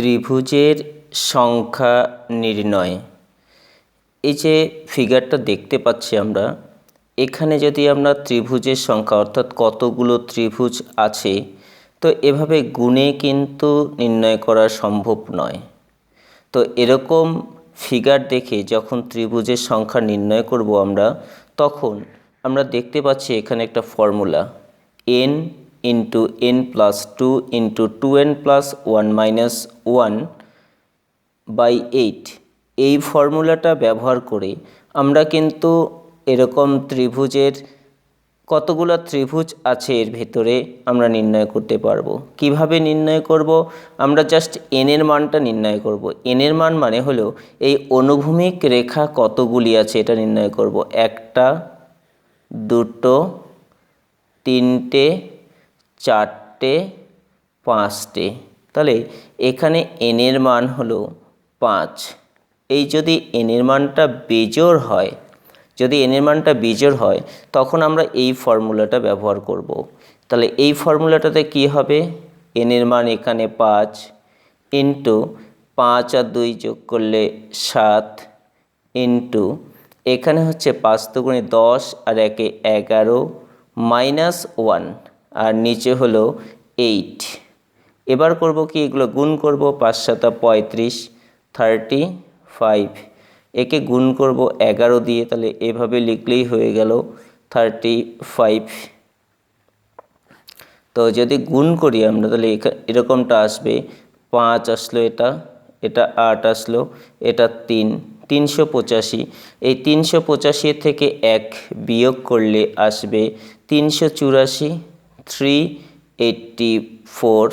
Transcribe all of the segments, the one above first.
ত্রিভুজের সংখ্যা নির্ণয়। এই যে ফিগারটা দেখতে পাচ্ছি আমরা, এখানে যদি আমরা ত্রিভুজের সংখ্যা, অর্থাৎ কতগুলো ত্রিভুজ আছে, তো এভাবে গুণে কিন্তু নির্ণয় করা সম্ভব নয়। তো এরকম ফিগার দেখে যখন ত্রিভুজের সংখ্যা নির্ণয় করব আমরা, তখন আমরা দেখতে পাচ্ছি এখানে একটা formula N into N plus two into two N plus one minus one by eight এই ফর্মুলাটা ব্যবহার করে আমরা কিন্তু এরকম ত্রিভুজের কতগুলো ত্রিভুজ আছে এর ভেতরে আমরা নির্ণয় করতে পারব। কীভাবে নির্ণয় করব? আমরা জাস্ট এনের মানটা নির্ণয় করব। এনের মান মানে হলো এই অনুভূমিক রেখা কতগুলি আছে এটা নির্ণয় করব। একটা, দুটো, তিনটে চারটে, পাঁচটে। তাহলে এখানে এনের মান হলো পাঁচ। এই যদি এনের মানটা বেজোর হয়, যদি এনের মানটা বিজোড় হয়, তখন আমরা এই ফর্মুলাটা ব্যবহার করব। তাহলে এই ফর্মুলাটাতে কি হবে? এনের মান এখানে পাঁচ ইন্টু পাঁচ আর দুই যোগ করলে সাত ইন্টু, এখানে হচ্ছে পাঁচ দুগুণে দশ আর একে এগারো মাইনাস ওয়ান। আর নিচে হলো এইট এবার করব কি? এগুলো গুণ করব পাঁচ সাতা পঁয়ত্রিশ থার্টি ফাইভ একে গুণ করব এগারো দিয়ে, তাহলে এভাবে লিখলেই হয়ে গেল থার্টি ফাইভ তো যদি গুণ করি আমরা, তাহলে এরকমটা আসবে। পাঁচ আসলো এটা এটা আট আসলো, এটা তিন, তিনশো পঁচাশি। এই তিনশো পঁচাশি থেকে এক বিয়োগ করলে আসবে তিনশো চুরাশি three eighty four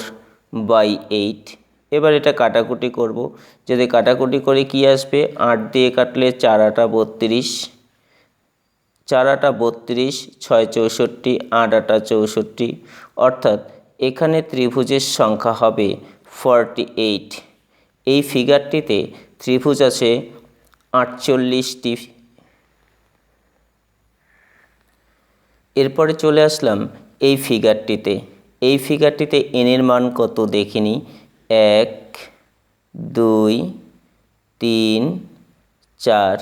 by eight এবার এটা কাটাকুটি করব। যদি কাটাকুটি করে কি আসবে? আট দিয়ে কাটলে চার আটা বত্রিশ। চার আটা বত্রিশ, ছয় চৌষট্টি, আট আটা চৌষট্টি। অর্থাৎ এখানে ত্রিভুজের সংখ্যা হবে ফর্টি এইট এই ফিগারটিতে ত্রিভুজ আছে আটচল্লিশটি। এরপরে চলে আসলাম এই ফিগারটিতে এই ফিগারটিতে এনের মান কত দেখিনি? এক, দুই, তিন, চার।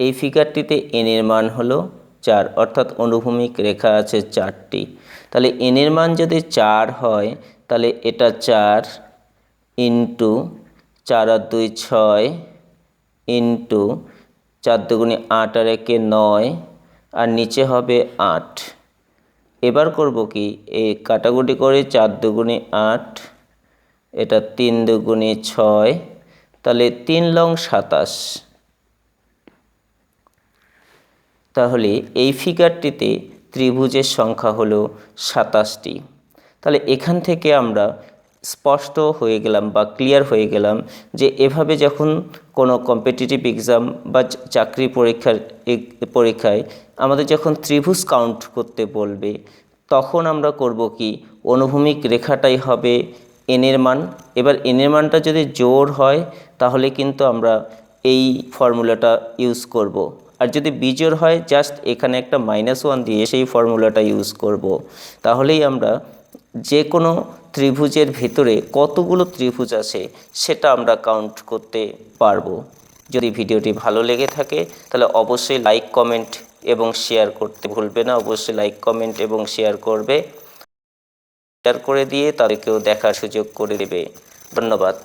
এই ফিগারটিতে এনের মান হলো চার, অর্থাৎ অনুভূমিক রেখা আছে চারটি। তাহলে এনের মান যদি চার হয়, তাহলে এটা চার ইন্টু চার আর দুই ছয় ইন্টু চার দুগুণে আট আর একে নয়, আর নিচে হবে আট। এবার করব কি? এই কাটাকুটি করে চার দুগুণে আট, এটা তিন দুগুণে ছয়, তাহলে তিন লং সাতাশ। তাহলে এই ফিগারটিতে ত্রিভুজের সংখ্যা হলো সাতাশটি। তাহলে এখান থেকে আমরা স্পষ্ট হয়ে গেলাম বা ক্লিয়ার হয়ে গেলাম যে এভাবে যখন কোনো কম্পিটিটিভ এক্সাম বা চাকরি পরীক্ষার পরীক্ষায় আমাদের যখন ত্রিভুজ কাউন্ট করতে বলবে, তখন আমরা করব কি, অনুভূমিক রেখাটাই হবে এনের মান এবার এনের মানটা যদি জোর হয়, তাহলে কিন্তু আমরা এই ফর্মুলাটা ইউজ করব। আর যদি বিজোর হয় জাস্ট এখানে একটা মাইনাস ওয়ান দিয়ে সেই ফর্মুলাটা ইউজ করব। তাহলেই আমরা যে কোনো ত্রিভুজের ভিতরে কতগুলো ত্রিভুজ আছে সেটা আমরা কাউন্ট করতে পারব। যদি ভিডিওটি ভালো লেগে থাকে, তাহলে অবশ্যই লাইক কমেন্ট এবং শেয়ার করতে ভুলবে না। অবশ্যই লাইক কমেন্ট এবং শেয়ার করবে। শেয়ার করে দিয়ে তাদেরকেও দেখার সুযোগ করে দেবে। ধন্যবাদ।